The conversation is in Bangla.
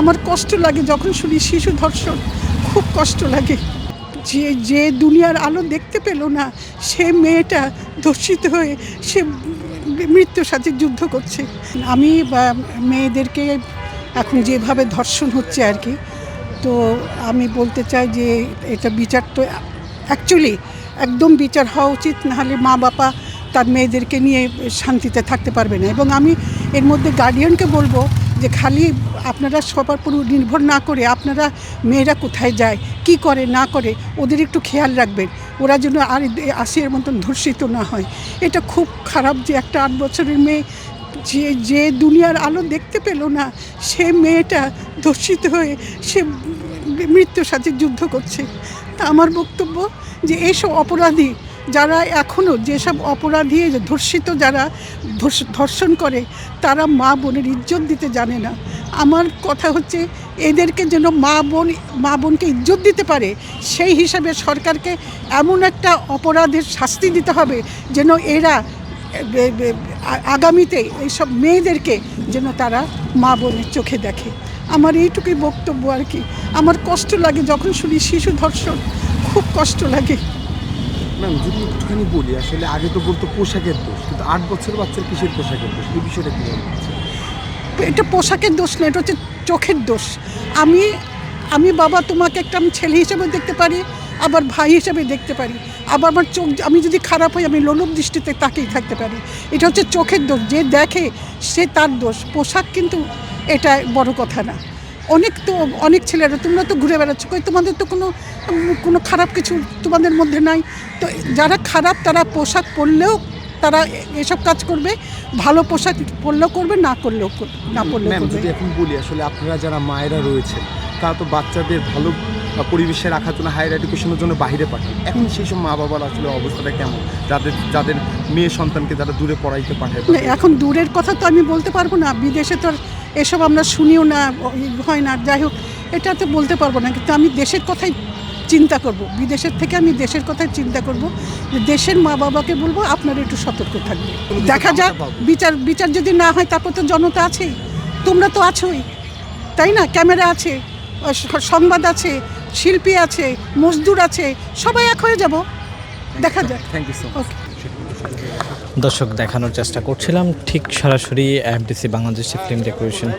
আমার কষ্ট লাগে যখন শুনি শিশু ধর্ষণ, খুব কষ্ট লাগে। যে যে দুনিয়ার আলো দেখতে পেল না, সে মেয়েটা ধর্ষিত হয়ে সে মৃত্যুর সাথে যুদ্ধ করছে। আমি মেয়েদেরকে এখন যেভাবে ধর্ষণ হচ্ছে আর কি, তো আমি বলতে চাই যে এটা বিচার তো অ্যাকচুয়ালি একদম বিচার হওয়া উচিত, নাহলে মা বাবা তার মেয়েদেরকে নিয়ে শান্তিতে থাকতে পারবে না। এবং আমি এর মধ্যে গার্ডিয়ানকে বলব যে খালি আপনারা সবার পুরো নির্ভর না করে আপনারা মেয়েরা কোথায় যায়, কি করে, না করে, ওদের একটু খেয়াল রাখবেন। ওরা যেন আর আসিয়ার মতন ধর্ষিত না হয়। এটা খুব খারাপ যে একটা আট বছরের মেয়ে যে যে দুনিয়ার আলো দেখতে পেল না, সে মেয়েটা ধর্ষিত হয়ে সে মৃত্যুর সাথে যুদ্ধ করছে। তা আমার বক্তব্য যে এইসব অপরাধী যারা এখনও যেসব অপরাধী ধর্ষিত যারা ধর্ষ- ধর্ষণ করে, তারা মা বোনের ইজ্জত দিতে জানে না। আমার কথা হচ্ছে, এদেরকে যেন মা বোন, মা বোনকে ইজ্জত দিতে পারে, সেই হিসাবে সরকারকে এমন একটা অপরাধের শাস্তি দিতে হবে যেন এরা আগামীতে এইসব মেয়েদেরকে যেন তারা মা বোনের চোখে দেখে। আমার এইটুকুই বক্তব্য আর কি। আমার কষ্ট লাগে যখন শুনি শিশু ধর্ষণ, খুব কষ্ট লাগে। ম্যাম, যদি একটুখানি বলি, আসলে আগে তো বলতো পোশাকের দোষ, কিন্তু আট বছর বাচ্চার কিসের পোশাকের দোষ? এই বিষয়টা কি এটা পোশাকের দোষ না, এটা হচ্ছে চোখের দোষ। আমি আমি বাবা তোমাকে একটা আমি ছেলে হিসেবে দেখতে পারি, আবার ভাই হিসেবে দেখতে পারি। আবার আমার চোখ, আমি যদি খারাপ হই, আমি লোলুপ দৃষ্টিতে তাকিয়ে থাকতে পারি। এটা হচ্ছে চোখের দোষ, যে দেখে সে তার দোষ। পোশাক কিন্তু এটা বড় কথা না। অনেক তো অনেক ছেলেরা তোমরা তো ঘুরে বেড়াচ্ছ কই তোমাদের তো কোনো কোনো খারাপ কিছু তোমাদের মধ্যে নাই। তো যারা খারাপ তারা পোশাক পরলেও তারা এসব কাজ করবে ভালো পোশাক পরলেও করবে না করলেও না পরলেও ম্যাম করবে। যদি এখন বলি আসলে আপনারা যারা মায়েরা রয়েছেন তারা তো বাচ্চাদের ভালো পরিবেশে রাখার জন্য হায়ার এডুকেশনের জন্য বাইরে পাঠান। এখন সেই সব মা বাবার আসলে অবস্থাটা কেমন? যাদের যাদের মেয়ে সন্তানকে যারা দূরে পড়াইতে পাঠায় না, এখন দূরের কথা তো আমি বলতে পারব না বিদেশে তো আর এসব আমরা শুনিও না হয় না। যাই হোক এটা তো বলতে পারব না কিন্তু আমি দেশের কথাই চিন্তা করব। বিদেশের থেকে আমি দেশের কথাই চিন্তা করব যে দেশের মা বাবাকে বলব আপনারা একটু সতর্ক থাকবে দেখা যাক বিচার বিচার যদি না হয় তারপর তো জনতা আছেই। তোমরা তো আছোই তাই না? ক্যামেরা আছে সংবাদ আছে শিল্পী আছে মজদুর আছে সবাই এক হয়ে যাব। দেখা যাক। Thank you so much okay দর্শক দেখানোর চেষ্টা করছিলাম ঠিক সরাসরি এফডিসি বাংলাদেশি ফিল্ম ডেকোরেশন